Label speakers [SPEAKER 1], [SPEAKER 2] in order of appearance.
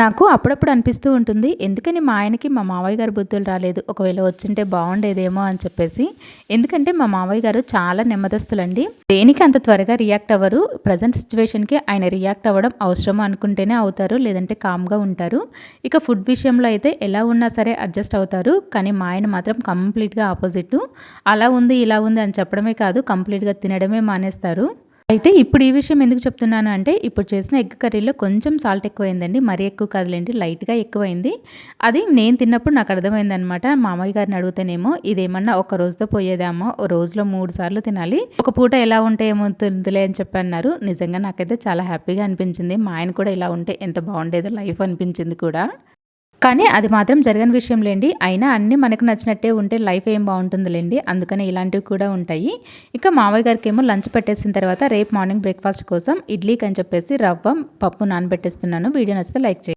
[SPEAKER 1] నాకు అప్పుడప్పుడు అనిపిస్తూ ఉంటుంది. ఎందుకని మా ఆయనకి మా మావయ్య గారు బుద్ధులు రాలేదు. ఒకవేళ వచ్చింటే బాగుండేదేమో అని చెప్పేసి. ఎందుకంటే మా మావయ్య గారు చాలా నెమ్మదస్తులండి. దేనికి అంత త్వరగా రియాక్ట్ అవ్వరు. ప్రజెంట్ సిచ్యువేషన్కి ఆయన రియాక్ట్ అవ్వడం అవసరం అనుకుంటేనే అవుతారు. లేదంటే కామ్గా ఉంటారు. ఇక ఫుడ్ విషయంలో అయితే ఎలా ఉన్నా సరే అడ్జస్ట్ అవుతారు. కానీ మా ఆయన మాత్రం కంప్లీట్గా ఆపోజిట్ అలా ఉంది ఇలా ఉంది అని చెప్పడమే కాదు కంప్లీట్గా తినడమే మానేస్తారు. అయితే ఇప్పుడు ఈ విషయం ఎందుకు చెప్తున్నాను అంటే ఇప్పుడు చేసిన ఎగ్ కర్రీలో కొంచెం సాల్ట్ ఎక్కువైందండి. మరీ ఎక్కువ కాదులేండి లైట్గా ఎక్కువైంది. అది నేను తిన్నప్పుడు నాకు అర్థమైందనమాట. మామయ్య గారిని అడిగితేనేమో ఇదేమన్నా ఒక రోజుతో పోయేదేమో ఓ రోజులో మూడు సార్లు తినాలి. ఒక పూట ఎలా ఉంటే ఏమో ఏమవుతుందిలే అని చెప్పి అన్నారు. నిజంగా నాకైతే చాలా హ్యాపీగా అనిపించింది. మా ఆయన కూడా ఇలా ఉంటే ఎంత బాగుండేదో లైఫ్ అనిపించింది కూడా. కానీ అది మాత్రం జరగని విషయం లేండి. అయినా అన్నీ మనకు నచ్చినట్టే ఉంటే లైఫ్ ఏం బాగుంటుందిలేండి అందుకని ఇలాంటివి కూడా ఉంటాయి. ఇక మావయ్య గారికి ఏమో లంచ్ పెట్టేసిన తర్వాత రేపు మార్నింగ్ బ్రేక్ఫాస్ట్ కోసం ఇడ్లీకి అని చెప్పేసి రవ్వ పప్పు నానబెట్టేస్తున్నాను. వీడియో నచ్చితే లైక్ చేయండి.